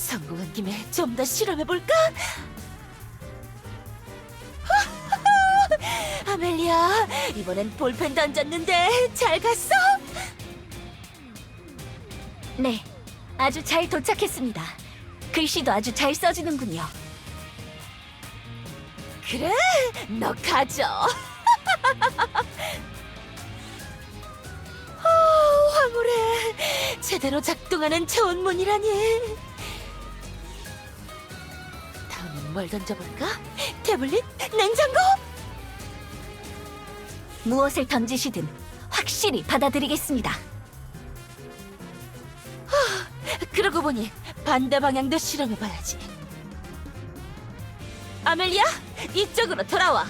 성공한 김에 좀 더 실험해볼까? 아멜리아, 이번엔 볼펜 던졌는데 잘 갔어? 네, 아주 잘 도착했습니다. 글씨도 아주 잘 써지는군요. 그래, 너 가져. 어, 황홀해. 제대로 작동하는 차원문이라니. 뭘 던져볼까? 태블릿? 냉장고? 무엇을 던지시든 확실히 받아들이겠습니다. 그러고 보니 반대 방향도 실험해봐야지. 아멜리아, 이쪽으로 돌아와.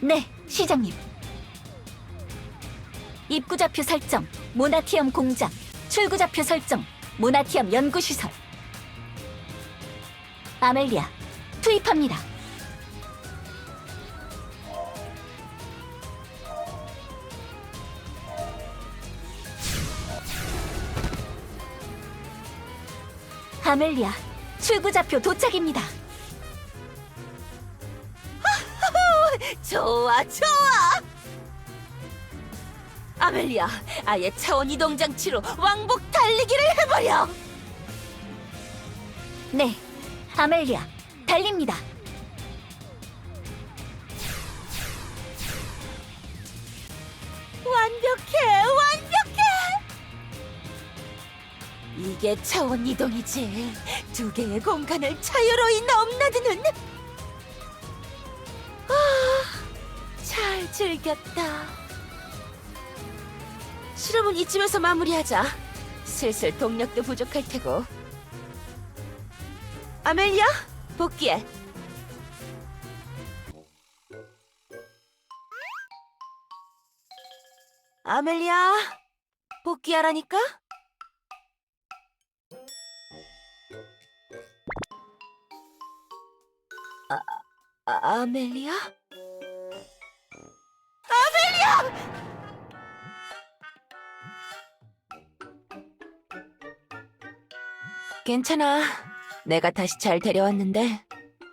네, 시장님. 입구좌표 설정, 모나티엄 공장, 출구좌표 설정, 모나티엄 연구시설. 아멜리아, 투입합니다. 아멜리아, 출구좌표 도착입니다. 좋아, 좋아. 아멜리아, 아예 차원 이동 장치로 왕복 달리기를 해버려. 네, 아멜리아, 달립니다. 완벽해, 완벽해. 이게 차원 이동이지. 두 개의 공간을 자유로이 넘나드는. 아, 잘 즐겼다. 실험은 이쯤에서 마무리하자. 슬슬 동력도 부족할 테고. 아멜리아, 복귀해. 아멜리아, 복귀하라니까? 아, 아, 아멜리아? 아멜리아! 괜찮아. 내가 다시 잘 데려왔는데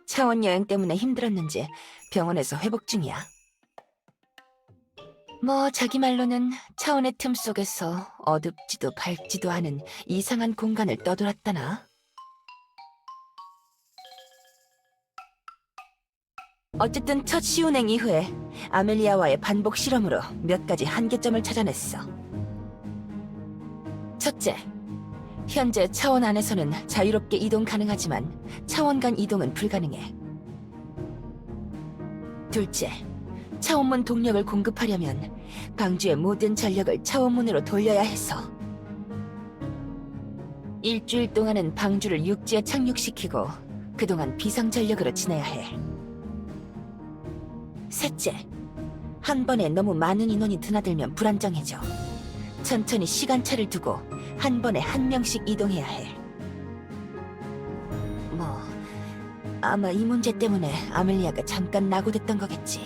차원 여행 때문에 힘들었는지 병원에서 회복 중이야. 뭐 자기 말로는 차원의 틈 속에서 어둡지도 밝지도 않은 이상한 공간을 떠돌았다나. 어쨌든 첫 시운행 이후에 아멜리아와의 반복 실험으로 몇 가지 한계점을 찾아냈어. 첫째, 현재 차원 안에서는 자유롭게 이동 가능하지만 차원 간 이동은 불가능해. 둘째, 차원문 동력을 공급하려면 방주의 모든 전력을 차원문으로 돌려야 해서 일주일 동안은 방주를 육지에 착륙시키고 그동안 비상 전력으로 지내야 해. 셋째, 한 번에 너무 많은 인원이 드나들면 불안정해져. 천천히 시간차를 두고 한 번에 한 명씩 이동해야 해. 뭐 아마 이 문제 때문에 아멜리아가 잠깐 낙오됐던 거겠지.